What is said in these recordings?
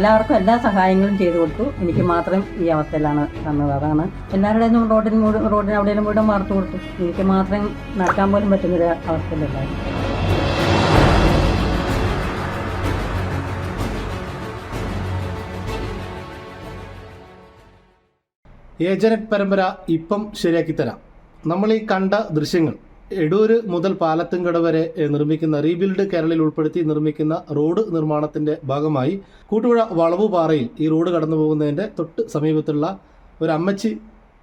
എല്ലാവർക്കും എല്ലാ സഹായങ്ങളും ചെയ്തു കൊടുത്തു. എനിക്ക് മാത്രം ഈ അവസ്ഥയിലാണ് തന്നത് അതാണ് എല്ലാവരുടെയും റോഡിന് റോഡിന് എവിടെയെങ്കിലും കൂടെ മാർത്തു കൊടുത്തു. എനിക്ക് മാത്രം നടക്കാൻ പോലും പറ്റുന്നൊരു അവസ്ഥയിലുണ്ടായി ഏജനറ്റ് പരമ്പര ഇപ്പം ശരിയാക്കി തരാം. നമ്മൾ ഈ കണ്ട ദൃശ്യങ്ങൾ എടൂര് മുതൽ പാലത്തുംകട വരെ നിർമ്മിക്കുന്ന റീബിൽഡ് കേരളയിൽ ഉൾപ്പെടുത്തി നിർമ്മിക്കുന്ന റോഡ് നിർമ്മാണത്തിന്റെ ഭാഗമായി കൂട്ടുപുഴ വളവുപാറയിൽ ഈ റോഡ് കടന്നു പോകുന്നതിന്റെ തൊട്ട് സമീപത്തുള്ള ഒരു അമ്മച്ചി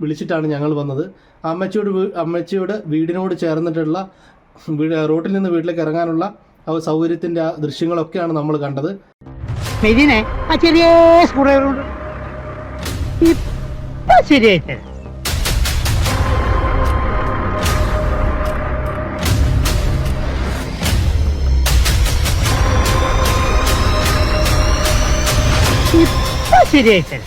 വിളിച്ചിട്ടാണ് ഞങ്ങൾ വന്നത്. അമ്മച്ചിയോട് അമ്മച്ചിയുടെ വീടിനോട് ചേർന്നിട്ടുള്ള റോഡിൽ നിന്ന് വീട്ടിലേക്ക് ഇറങ്ങാനുള്ള ആ സൗകര്യത്തിന്റെ ആ ദൃശ്യങ്ങളൊക്കെയാണ് നമ്മൾ കണ്ടത്. ശരിയായിട്ട് ഇപ്പൊ ശരിയായിട്ട്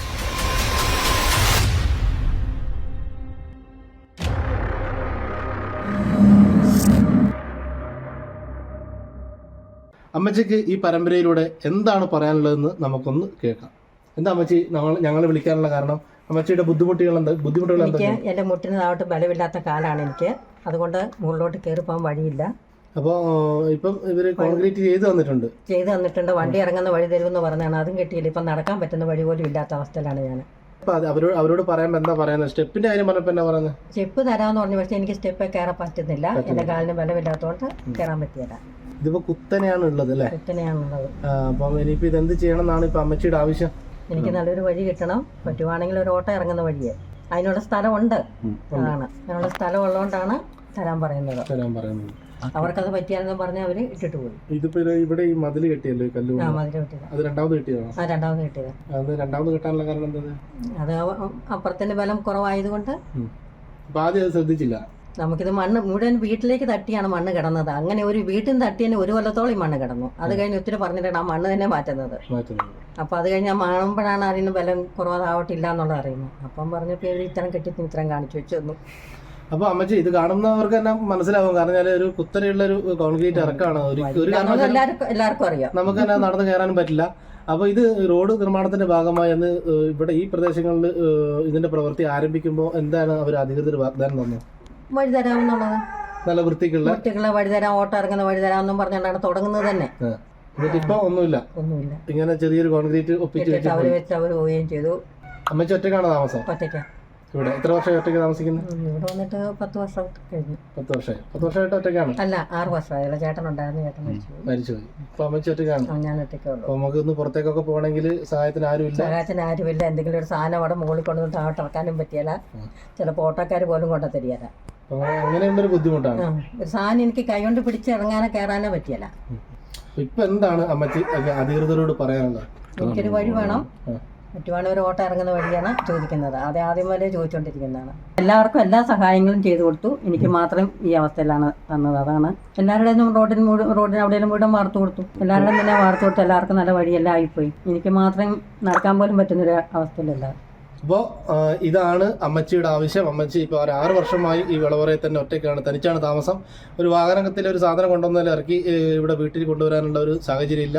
അമ്മച്ചിക്ക് ഈ പരമ്പരയിലൂടെ എന്താണ് പറയാനുള്ളതെന്ന് നമുക്കൊന്ന് കേൾക്കാം. എന്താ അമ്മച്ചി നമ്മൾ ഞങ്ങൾ വിളിക്കാനുള്ള കാരണം? അമ്മച്ചിയുടെ ബുദ്ധിമുട്ടുകൾ എന്താ? ബുദ്ധിമുട്ടുകൾ എനിക്ക് എന്റെ മുട്ടിന് താഴോട്ട് ബലമില്ലാത്ത കാലാണ് എനിക്ക്. അതുകൊണ്ട് മുകളിലോട്ട് കയറി പോകാൻ വഴിയില്ല. അപ്പോൾ ഇപ്പം ഇവർ കോൺക്രീറ്റ് ചെയ്ത് തന്നിട്ടുണ്ട്. ചെയ്ത് തന്നിട്ടുണ്ട്. വണ്ടി ഇറങ്ങുന്ന വഴി തരുമെന്ന് പറഞ്ഞാണ്. അതും കിട്ടിയില്ല. ഇപ്പം നടക്കാൻ പറ്റുന്ന വഴി പോലും ഇല്ലാത്ത അവസ്ഥയിലാണ് ഞാൻ. അവരോട് അവരോട് പറയാൻ എന്താ പറയുന്നത് സ്റ്റെപ്പിന്റെ കാര്യം പറഞ്ഞപ്പോൾ എന്നാ പറയുന്നത് സ്റ്റെപ്പ് തരാന്ന് പറഞ്ഞു. പക്ഷെ എനിക്ക് സ്റ്റെപ്പ് കയറാൻ പറ്റുന്നില്ല. എന്റെ കാലിന് ബലമില്ലാത്തതുകൊണ്ട് കയറാൻ പറ്റിയില്ല ഇതിപ്പോ കുത്തനെയാണ് ഉള്ളത് അല്ലേ? കുത്തനെയാണുള്ളത്. അപ്പം ഇനിയിപ്പോ ഇത് എന്ത് ചെയ്യണം എന്നാണ് ഇപ്പൊ അമ്മച്ചിയുടെ ആവശ്യം. എനിക്ക് നല്ലൊരു വഴി കിട്ടണം. പറ്റുവാണെങ്കിൽ ഒരു ഓട്ടോ ഇറങ്ങുന്ന വഴിയെ. അതിനുള്ള സ്ഥലമുണ്ട്. അതാണ് അതിനുള്ള സ്ഥലം ഉള്ളതുകൊണ്ടാണ് തരാൻ പറയുന്നത്. തരാൻ പറയുന്നത്. അവർക്കത് പറ്റിയാലെന്ന് പറഞ്ഞ് അവർ ഇട്ടിട്ട് പോയി. ഇതിപ്പോ ഇവിടെ ഈ മതിൽ കെട്ടിയല്ലേ കല്ലു ആ മതിൽ കിട്ടിയത്. അത് രണ്ടാമത് കെട്ടിയതാണ്? ആ രണ്ടാമത് കെട്ടിയത്. അത് രണ്ടാമത് കെട്ടാനുള്ള കാരണം എന്തത് അത് അപ്പുറത്തിന്റെ ബലം കുറവായതുകൊണ്ട് ആദ്യം അത് ശ്രദ്ധിച്ചില്ല? നമുക്കിത് മണ്ണ് മുഴുവൻ വീട്ടിലേക്ക് തട്ടിയാണ് മണ്ണ് കിടന്നത്. അങ്ങനെ ഒരു വീട്ടിൽ നിന്ന് തട്ടി തന്നെ ഒരു കൊല്ലത്തോളം ഈ മണ്ണ് കിടന്നു. അത് കഴിഞ്ഞ് ഒത്തിരി പറഞ്ഞിട്ടാണ് ആ മണ്ണ് തന്നെ മാറ്റുന്നത്. അപ്പൊ അത് കഴിഞ്ഞ് മാണുമ്പോഴാണ് അതിന് ബലം കുറവാതാവട്ടില്ല എന്നുള്ളത് അറിയുന്നത്. അപ്പം പറഞ്ഞപ്പോൾ ഇവർ ഇത്തരം കെട്ടി ഇത്തരം കാണിച്ചു വെച്ചു അപ്പൊ അമ്മച്ചി ഇത് കാണുന്നവർക്ക് തന്നെ മനസ്സിലാവും. കാരണം ഞാൻ ഒരു കുത്തനെയുള്ള ഒരു കോൺക്രീറ്റ് ഇറക്കാണ്. ഒരു എല്ലാവർക്കും അറിയാം. നമുക്ക് തന്നെ നടന്നു കയറാനും പറ്റില്ല. അപ്പൊ ഇത് റോഡ് നിർമ്മാണത്തിന്റെ ഭാഗമായി അന്ന് ഇവിടെ ഈ പ്രദേശങ്ങളിൽ ഇതിന്റെ പ്രവൃത്തി ആരംഭിക്കുമ്പോൾ എന്താണ് അവർ അധികൃതർ വാഗ്ദാനം തന്നത് വഴി തരാമെന്നുള്ളത്. നല്ല വൃത്തിക്കുള്ള വൃത്തിക്കുള്ള വഴി തരാം ഓട്ടോ ഇറങ്ങുന്ന വഴി തരാമെന്നും പറഞ്ഞുകൊണ്ടാണ് തുടങ്ങുന്നത് തന്നെ. ഇപ്പൊ ഒന്നുമില്ല. ഒന്നുമില്ല. ഇങ്ങനെ ചെറിയൊരു കോൺക്രീറ്റ് ഒപ്പിച്ച് അവർ വെച്ച് അവർ പോവുകയും ചെയ്തു. അമ്മച്ചി ഒറ്റയ്ക്കാണ് താമസം? ഒറ്റയ്ക്ക്. ഇവിടെ എത്ര വർഷമായി ഒറ്റയ്ക്ക് താമസിക്കുന്നത്? ഇവിടെ വന്നിട്ട് പത്ത് വർഷം കഴിഞ്ഞു. പത്ത് വർഷമായി. പത്ത് വർഷമായിട്ട് ഒറ്റയ്ക്കാണ്? അല്ല ആറ് വർഷമായല്ലോ ചേട്ടൻ ഉണ്ടായിരുന്നു ചേട്ടൻ മരിച്ചു പോയി. മരിച്ചുപോയി. ഇപ്പൊ അമ്മച്ചി ഒറ്റയ്ക്കാണ്? ആ, ഞാൻ ഒറ്റയ്ക്കേ ഉള്ളൂ. അപ്പൊ നമുക്ക് ഒന്ന് പുറത്തേക്കൊക്കെ പോകണമെങ്കിൽ സഹായത്തിന് ആരുമില്ല? സഹായത്തിന് ആരുമില്ല. എന്തെങ്കിലും ഒരു സാധനം അവിടെ മുകളിൽ കൊണ്ടുവന്ന് താഴോട്ട് ഇറക്കാനും പറ്റിയല്ല. ചിലപ്പോൾ ഓട്ടോക്കാർ പോലും കൊണ്ടു തരികയില്ല അപ്പൊ അങ്ങനെയുള്ളൊരു ബുദ്ധിമുട്ടാണ്. ഒരു സാധനം എനിക്ക് കൈകൊണ്ട് പിടിച്ച് ഇറങ്ങാനോ കയറാനോ പറ്റിയല്ല. ഇപ്പൊ എന്താണ് അമ്മച്ചി ഒക്കെ അധികൃതരോട് പറയാനുള്ളത്? എനിക്കൊരു വഴി വേണം. ആ. ഒരു ഓട്ടോ ഇറങ്ങുന്ന വഴിയാണ് ചോദിക്കുന്നത്. അത് ആദ്യം മുതലേ ചോദിച്ചുകൊണ്ടിരിക്കുന്നതാണ് എല്ലാവർക്കും എല്ലാ സഹായങ്ങളും ചെയ്തു കൊടുത്തു. എനിക്ക് മാത്രം ഈ അവസ്ഥയിലാണ് തന്നത്. അതാണ്. എല്ലാവരുടെയും റോഡിന് റോഡിന് എവിടെയെങ്കിലും മുഴുവൻ വാർത്തു കൊടുത്തു. എല്ലാവരുടെയും തന്നെ വാർത്തു കൊടുത്തു എല്ലാവർക്കും നല്ല വഴിയെല്ലാം ആയിപ്പോയി. എനിക്ക് മാത്രം നടക്കാൻ പോലും പറ്റുന്നൊരു അവസ്ഥയിലല്ല. അപ്പോൾ ഇതാണ് അമ്മച്ചിയുടെ ആവശ്യം. അമ്മച്ചി ഇപ്പോൾ ഒരു ആറ് വർഷമായി ഈ വിളവറയിൽ തന്നെ ഒറ്റയ്ക്കാണ് തനിച്ചാണ് താമസം. ഒരു വാഹനത്തിൽ ഒരു സാധനം കൊണ്ടുവന്നാൽ ഇറക്കി ഇവിടെ വീട്ടിൽ കൊണ്ടുവരാനുള്ള ഒരു സാഹചര്യം ഇല്ല.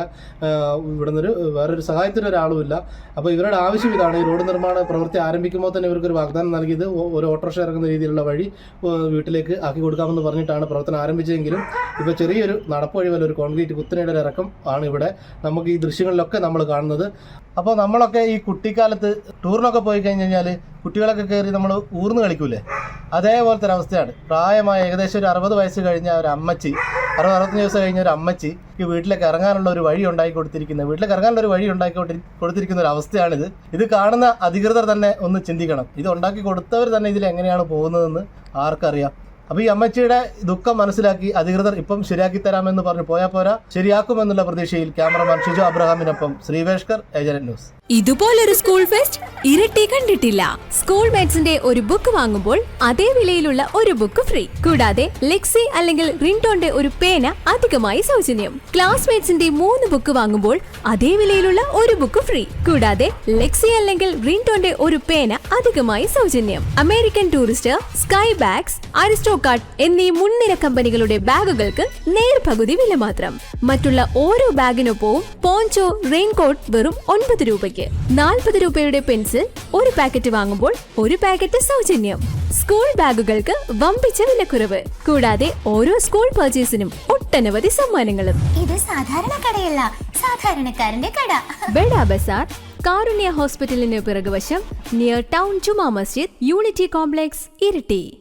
ഇവിടെ നിന്നൊരു വേറൊരു സഹായത്തിന് ഒരാളുമില്ല. അപ്പോൾ ഇവരുടെ ആവശ്യം ഇതാണ്. ഈ റോഡ് നിർമ്മാണ പ്രവൃത്തി ആരംഭിക്കുമ്പോൾ തന്നെ ഇവർക്കൊരു വാഗ്ദാനം നൽകിയത് ഒരു ഓട്ടോറിക്ഷ ഇറങ്ങുന്ന രീതിയിലുള്ള വഴി വീട്ടിലേക്ക് ആക്കി കൊടുക്കാമെന്ന് പറഞ്ഞിട്ടാണ് പ്രവർത്തനം ആരംഭിച്ചതെങ്കിലും ഇപ്പോൾ ചെറിയൊരു നടപ്പ് വഴി പോലെ ഒരു കോൺക്രീറ്റ് കുത്തനയുടെ ഒരു ഇറക്കം ആണ് ഇവിടെ നമുക്ക് ഈ ദൃശ്യങ്ങളിലൊക്കെ നമ്മൾ കാണുന്നത്. അപ്പോൾ നമ്മളൊക്കെ ഈ കുട്ടിക്കാലത്ത് ടൂറിനൊക്കെ പോയി കഴിഞ്ഞ് കഴിഞ്ഞാൽ കുട്ടികളൊക്കെ കയറി നമ്മൾ ഊർന്ന് കളിക്കൂലേ? അതേപോലത്തെ ഒരു അവസ്ഥയാണ്. പ്രായമായ ഏകദേശം ഒരു അറുപത് വയസ്സ് കഴിഞ്ഞ ഒരു അമ്മച്ചി അറുപത് അറുപത്തഞ്ച് ദിവസം കഴിഞ്ഞ ഒരു അമ്മച്ചി ഈ വീട്ടിലേക്ക് ഇറങ്ങാനുള്ള ഒരു വഴി ഉണ്ടാക്കി കൊടുത്തിരിക്കുന്നത് വീട്ടിലേക്ക് ഇറങ്ങാനുള്ള ഒരു വഴി ഉണ്ടാക്കി കൊടുത്തി- കൊടുത്തിരിക്കുന്ന ഒരു അവസ്ഥയാണിത്. ഇത് കാണുന്ന അധികൃതർ തന്നെ ഒന്ന് ചിന്തിക്കണം. ഇത് ഉണ്ടാക്കി കൊടുത്തവർ തന്നെ ഇതിൽ എങ്ങനെയാണ് പോകുന്നതെന്ന് ആർക്കറിയാം. അപ്പോൾ ഈ അമ്മച്ചിയുടെ ദുഃഖം മനസ്സിലാക്കി അധികൃതർ ഇപ്പം ശരിയാക്കി തരാമെന്ന് പറഞ്ഞു പോയാൽ പോരാ ശരിയാക്കുമെന്നുള്ള പ്രതീക്ഷയിൽ ക്യാമറമാൻ ഷിജു അബ്രഹാമിനൊപ്പം ശ്രീവേഷ്കർ ഏജന്റ് ന്യൂസ്. ഇതുപോലൊരു സ്കൂൾ ഫെസ്റ്റ് ഇരട്ടി കണ്ടിട്ടില്ല. സ്കൂൾ മേറ്റ്സിന്റെ ഒരു ബുക്ക് വാങ്ങുമ്പോൾ അതേ വിലയിലുള്ള ഒരു ബുക്ക് ഫ്രീ കൂടാതെ ലെക്സി അല്ലെങ്കിൽ റിൻടോന്റെ ഒരു പേന അധികമായി സൗജന്യം. ക്ലാസ്മേറ്റ്സിന്റെ മൂന്ന് ബുക്ക് വാങ്ങുമ്പോൾ അതേ വിലയിലുള്ള ഒരു ബുക്ക് ഫ്രീ കൂടാതെ ലെക്സി അല്ലെങ്കിൽ റിൻടോന്റെ ഒരു പേന അധികമായി സൗജന്യം. American tourist sky bags Aristocrat എന്നീ മുൻനിര കമ്പനികളുടെ ബാഗുകൾക്ക് നേർപകുതി വില മാത്രം. മറ്റുള്ള ഓരോ ബാഗിനൊപ്പവും പോഞ്ചോ റെയിൻകോട്ട് വെറും ഒൻപത് രൂപയ്ക്ക്. നാൽപ്പത് രൂപയുടെ പെൻസിൽ ഒരു പാക്കറ്റ് വാങ്ങുമ്പോൾ ഒരു പാക്കറ്റ് സൗജന്യം. സ്കൂൾ ബാഗുകൾക്ക് വമ്പിച്ച വിലക്കുറവ്. കൂടാതെ ഓരോ സ്കൂൾ പർച്ചേസിനും ഒട്ടനവധി സമ്മാനങ്ങളും. ഇത് സാധാരണ കടയല്ല സാധാരണക്കാരന്റെ കട. ബെഡ ബസാർ കാരുണ്യ ഹോസ്പിറ്റലിന് പിറകുവശം near town Juma Masjid unity complex Iritty.